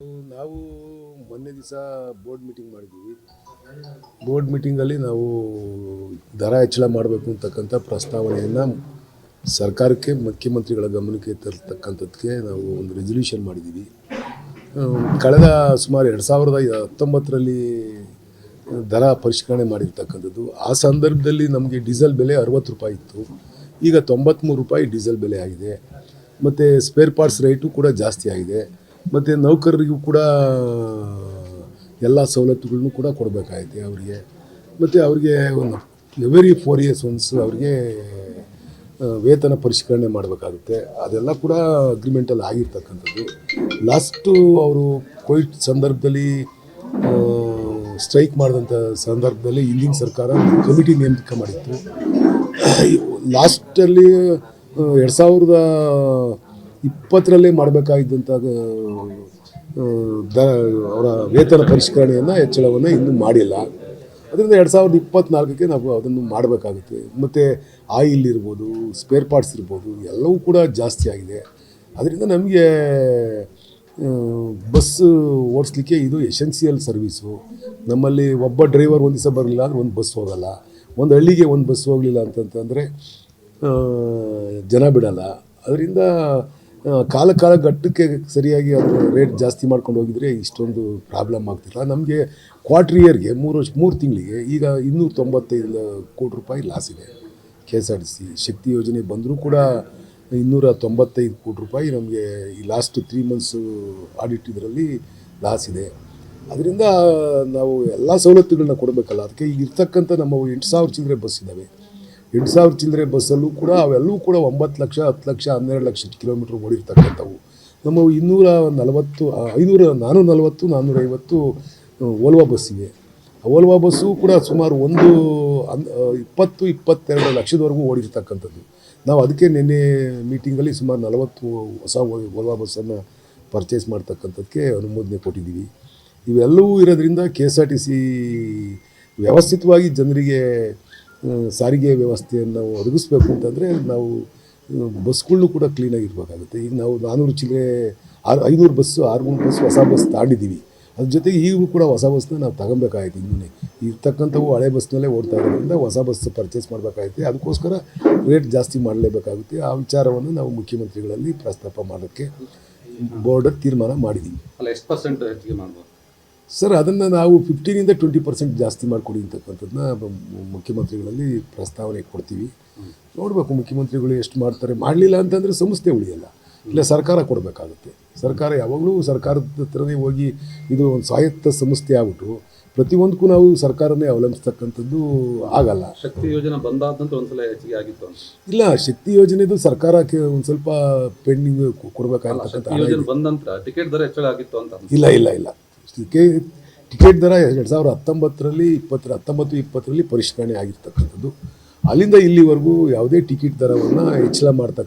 ನಾವು ಮೊನ್ನೆ ದಿವಸ ಬೋರ್ಡ್ ಮೀಟಿಂಗ್ ಮಾಡಿದ್ದೀವಿ. ಬೋರ್ಡ್ ಮೀಟಿಂಗಲ್ಲಿ ನಾವು ದರ ಹೆಚ್ಚಳ ಮಾಡಬೇಕು ಅಂತಕ್ಕಂಥ ಪ್ರಸ್ತಾವನೆಯನ್ನು ಸರ್ಕಾರಕ್ಕೆ, ಮುಖ್ಯಮಂತ್ರಿಗಳ ಗಮನಕ್ಕೆ ತರ್ತಕ್ಕಂಥದ್ದಕ್ಕೆ ನಾವು ಒಂದು ರೆಸಲ್ಯೂಷನ್ ಮಾಡಿದ್ದೀವಿ. ಕಳೆದ ಸುಮಾರು ಎರಡು ಸಾವಿರದ ಹತ್ತೊಂಬತ್ತರಲ್ಲಿ ದರ ಪರಿಷ್ಕರಣೆ ಮಾಡಿರ್ತಕ್ಕಂಥದ್ದು. ಆ ಸಂದರ್ಭದಲ್ಲಿ ನಮಗೆ ಡೀಸೆಲ್ ಬೆಲೆ ಅರವತ್ತು ರೂಪಾಯಿ ಇತ್ತು. ಈಗ ತೊಂಬತ್ತ್ಮೂರು ರೂಪಾಯಿ ಡೀಸೆಲ್ ಬೆಲೆ ಆಗಿದೆ. ಮತ್ತು ಸ್ಪೇರ್ ಪಾರ್ಟ್ಸ್ ರೇಟು ಕೂಡ ಜಾಸ್ತಿ ಆಗಿದೆ. ಮತ್ತು ನೌಕರರಿಗೂ ಕೂಡ ಎಲ್ಲ ಸವಲತ್ತುಗಳನ್ನು ಕೂಡ ಕೊಡಬೇಕಾಗಿದೆ ಅವರಿಗೆ. ಮತ್ತು ಅವರಿಗೆ ಒಂದು ಎವರಿ ಫೋರ್ ಇಯರ್ಸ್ ಒನ್ಸ್ ಅವರಿಗೆ ವೇತನ ಪರಿಷ್ಕರಣೆ ಮಾಡಬೇಕಾಗುತ್ತೆ. ಅದೆಲ್ಲ ಕೂಡ ಅಗ್ರಿಮೆಂಟಲ್ಲಿ ಆಗಿರ್ತಕ್ಕಂಥದ್ದು. ಲಾಸ್ಟು ಅವರು ಕೋವಿಡ್ ಸಂದರ್ಭದಲ್ಲಿ ಸ್ಟ್ರೈಕ್ ಮಾಡಿದಂಥ ಸಂದರ್ಭದಲ್ಲಿ ಹಿಂದಿನ ಸರ್ಕಾರ ಕಮಿಟಿ ನೇಮಕ ಮಾಡಿತ್ತು. ಲಾಸ್ಟಲ್ಲಿ ಎರಡು ಸಾವಿರದ ಇಪ್ಪತ್ತರಲ್ಲೇ ಮಾಡಬೇಕಾಗಿದ್ದಂಥ ದ, ಅವರ ವೇತನ ಪರಿಷ್ಕರಣೆಯನ್ನು ಹೆಚ್ಚಳವನ್ನು ಇನ್ನೂ ಮಾಡಿಲ್ಲ. ಅದರಿಂದ ಎರಡು ಸಾವಿರದ ಇಪ್ಪತ್ತ್ನಾಲ್ಕಕ್ಕೆ ನಾವು ಅದನ್ನು ಮಾಡಬೇಕಾಗುತ್ತೆ. ಮತ್ತು ಆಯಿಲ್ ಇರ್ಬೋದು ಸ್ಪೇರ್ ಪಾರ್ಟ್ಸ್ ಇರ್ಬೋದು, ಎಲ್ಲವೂ ಕೂಡ ಜಾಸ್ತಿ ಆಗಿದೆ. ಅದರಿಂದ ನಮಗೆ ಬಸ್ ಓಡಿಸ್ಲಿಕ್ಕೆ ಇದು ಎಸೆನ್ಸಿಯಲ್ ಸರ್ವೀಸು ನಮ್ಮಲ್ಲಿ ಒಬ್ಬ ಡ್ರೈವರ್ ಒಂದು ದಿವಸ ಬರಲಿಲ್ಲ ಅಂದರೆ ಒಂದು ಬಸ್ ಹೋಗಲ್ಲ. ಒಂದು ಹಳ್ಳಿಗೆ ಒಂದು ಬಸ್ ಹೋಗಲಿಲ್ಲ ಅಂತಂತಂದರೆ ಜನ ಬಿಡಲ್ಲ. ಅದರಿಂದ ಕಾಲ ಕಾಲ ಘಟ್ಟಕ್ಕೆ ಸರಿಯಾಗಿ ಅದು ರೇಟ್ ಜಾಸ್ತಿ ಮಾಡ್ಕೊಂಡು ಹೋಗಿದ್ರೆ ಇಷ್ಟೊಂದು ಪ್ರಾಬ್ಲಮ್ ಆಗ್ತಿಲ್ಲ ನಮಗೆ ಕ್ವಾರ್ಟರ್ ಇಯರ್ಗೆ ಮೂರು ವರ್ಷ, ಮೂರು ತಿಂಗಳಿಗೆ ಈಗ ಇನ್ನೂರ ತೊಂಬತ್ತೈದು ಕೋಟಿ ರೂಪಾಯಿ ಲಾಸ್ ಇದೆ. K S R T C Shakti ಯೋಜನೆ ಬಂದರೂ ಕೂಡ ಇನ್ನೂರ ತೊಂಬತ್ತೈದು ಕೋಟಿ ರೂಪಾಯಿ ನಮಗೆ ಈ ಲಾಸ್ಟ್ ತ್ರೀ ಮಂತ್ಸು ಆಡಿಟ್ ಇದರಲ್ಲಿ ಲಾಸ್ ಇದೆ. ಅದರಿಂದ ನಾವು ಎಲ್ಲ ಸವಲತ್ತುಗಳನ್ನ ಕೊಡಬೇಕಲ್ಲ. ಅದಕ್ಕೆ ಈಗ ಇರ್ತಕ್ಕಂಥ ನಮ್ಮ ಎಂಟು ಸಾವಿರ ಚಿಲ್ಲರೆ ಬಸ್ ಇದ್ದಾವೆ ಎಂಟು ಸಾವಿರ ಚಿಲ್ಲರೆ ಬಸ್ಸಲ್ಲೂ ಕೂಡ ಅವೆಲ್ಲವೂ ಕೂಡ ಒಂಬತ್ತು ಲಕ್ಷ, ಹತ್ತು ಲಕ್ಷ, ಹನ್ನೆರಡು ಲಕ್ಷ ಕಿಲೋಮೀಟ್ರ್ ಓಡಿರ್ತಕ್ಕಂಥವು. ನಮ್ಮ ಇನ್ನೂರ ನಲವತ್ತು ಐನೂರ ನಾನೂರ ನಲವತ್ತು ನಾನ್ನೂರೈವತ್ತು ಓಲ್ವಾ ಬಸ್ ಇವೆ. ಆ ಓಲ್ವಾ ಬಸ್ಸು ಕೂಡ ಸುಮಾರು ಒಂದು ಇಪ್ಪತ್ತು, ಇಪ್ಪತ್ತೆರಡು ಲಕ್ಷದವರೆಗೂ ಓಡಿರ್ತಕ್ಕಂಥದ್ದು. ನಾವು ಅದಕ್ಕೆ ನಿನ್ನೆ ಮೀಟಿಂಗಲ್ಲಿ ಸುಮಾರು ನಲವತ್ತು ಹೊಸ ಓಲ್ವಾ ಬಸ್ಸನ್ನು ಪರ್ಚೇಸ್ ಮಾಡ್ತಕ್ಕಂಥದ್ದಕ್ಕೆ ಅನುಮೋದನೆ ಕೊಟ್ಟಿದ್ದೀವಿ. ಇವೆಲ್ಲವೂ ಇರೋದ್ರಿಂದ K S R T C ವ್ಯವಸ್ಥಿತವಾಗಿ ಜನರಿಗೆ ಸಾರಿಗೆ ವ್ಯವಸ್ಥೆಯನ್ನು ಒದಗಿಸ್ಬೇಕು ಅಂತಂದರೆ ನಾವು ಬಸ್ಗಳನ್ನೂ ಕೂಡ ಕ್ಲೀನಾಗಿರ್ಬೇಕಾಗುತ್ತೆ ಈಗ ನಾವು ನಾನ್ನೂರು ಚಿಲ್ಲರೆ, ಆರು, ಐನೂರು ಬಸ್ಸು ಆರುನೂರು ಬಸ್ಸು ಹೊಸ ಬಸ್ ತಾಂಡಿದ್ದೀವಿ ಅದ್ರ ಜೊತೆಗೆ ಈಗೂ ಕೂಡ ಹೊಸ ಬಸ್ನ ನಾವು ತಗೊಬೇಕಾಯ್ತು ಇನ್ನೂ ಇರ್ತಕ್ಕಂಥವು ಹಳೆ ಬಸ್ನಲ್ಲೇ ಓಡ್ತಾ ಇರೋದ್ರಿಂದ ಹೊಸ ಬಸ್ ಪರ್ಚೇಸ್ ಮಾಡಬೇಕಾಗುತ್ತೆ ಅದಕ್ಕೋಸ್ಕರ ರೇಟ್ ಜಾಸ್ತಿ ಮಾಡಲೇಬೇಕಾಗುತ್ತೆ. ಆ ವಿಚಾರವನ್ನು ನಾವು ಮುಖ್ಯಮಂತ್ರಿಗಳಲ್ಲಿ ಪ್ರಸ್ತಾಪ ಮಾಡೋಕ್ಕೆ ಬೋರ್ಡ್ ತೀರ್ಮಾನ ಮಾಡಿದ್ದೀವಿ ಅಲ್ಲ, ಎಷ್ಟು ಪರ್ಸೆಂಟ್ ಹೆಚ್ಚಿಗೆ ಮಾಡ್ಬೋದು? ಸರ್ ಅದನ್ನು ನಾವು ಫಿಫ್ಟೀನಿಂದ ಟ್ವೆಂಟಿ ಪರ್ಸೆಂಟ್ ಜಾಸ್ತಿ ಮಾಡಿಕೊಡಿ ಅಂತಕ್ಕಂಥದ್ದನ್ನ ಮುಖ್ಯಮಂತ್ರಿಗಳಲ್ಲಿ ಪ್ರಸ್ತಾವನೆ ಕೊಡ್ತೀವಿ. ನೋಡಬೇಕು ಮುಖ್ಯಮಂತ್ರಿಗಳು ಎಷ್ಟು ಮಾಡ್ತಾರೆ. ಮಾಡಲಿಲ್ಲ ಅಂತಂದರೆ ಸಂಸ್ಥೆ ಉಳಿಯಲ್ಲ. ಇಲ್ಲ ಸರ್ಕಾರ ಕೊಡಬೇಕಾಗುತ್ತೆ. ಸರ್ಕಾರ ಯಾವಾಗಲೂ ಸರ್ಕಾರದ ಹತ್ರನೇ ಹೋಗಿ ಇದು ಒಂದು ಸ್ವಾಯತ್ತ ಸಂಸ್ಥೆ ಆಗ್ಬಿಟ್ಟು ಪ್ರತಿಯೊಂದಕ್ಕೂ ನಾವು ಸರ್ಕಾರನೇ ಅವಲಂಬಿಸ್ತಕ್ಕಂಥದ್ದು ಆಗಲ್ಲ. ಶಕ್ತಿ ಯೋಜನೆ ಬಂದಾದಂತ ಒಂದ್ಸಲ ಹೆಚ್ಚಿಗೆ ಆಗಿತ್ತು ಇಲ್ಲ ಶಕ್ತಿ ಯೋಜನೆದು ಸರ್ಕಾರಕ್ಕೆ ಒಂದು ಸ್ವಲ್ಪ ಪೆಂಡಿಂಗ್ ಕೊಡಬೇಕಾಗಿರ್ತಕ್ಕಂಥ ಯೋಜನೆ ಬಂದ ನಂತರ ಟಿಕೆಟ್ ದರ ಹೆಚ್ಚಳ ಆಗಿತ್ತು ಅಂತ ಇಲ್ಲ ಇಲ್ಲ ಇಲ್ಲ. ಟಿಕೆ, ಟಿಕೆಟ್ ದರ ಎರಡು ಸಾವಿರದ ಹತ್ತೊಂಬತ್ತರಲ್ಲಿ, ಇಪ್ಪತ್ತರ, ಹತ್ತೊಂಬತ್ತು, ಇಪ್ಪತ್ತರಲ್ಲಿ ಪರಿಷ್ಕರಣೆ ಆಗಿರ್ತಕ್ಕಂಥದ್ದು. ಅಲ್ಲಿಂದ ಇಲ್ಲಿವರೆಗೂ ಯಾವುದೇ ಟಿಕೆಟ್ ದರವನ್ನು ಹೆಚ್ಚಳ ಮಾಡ್ತಕ್ಕ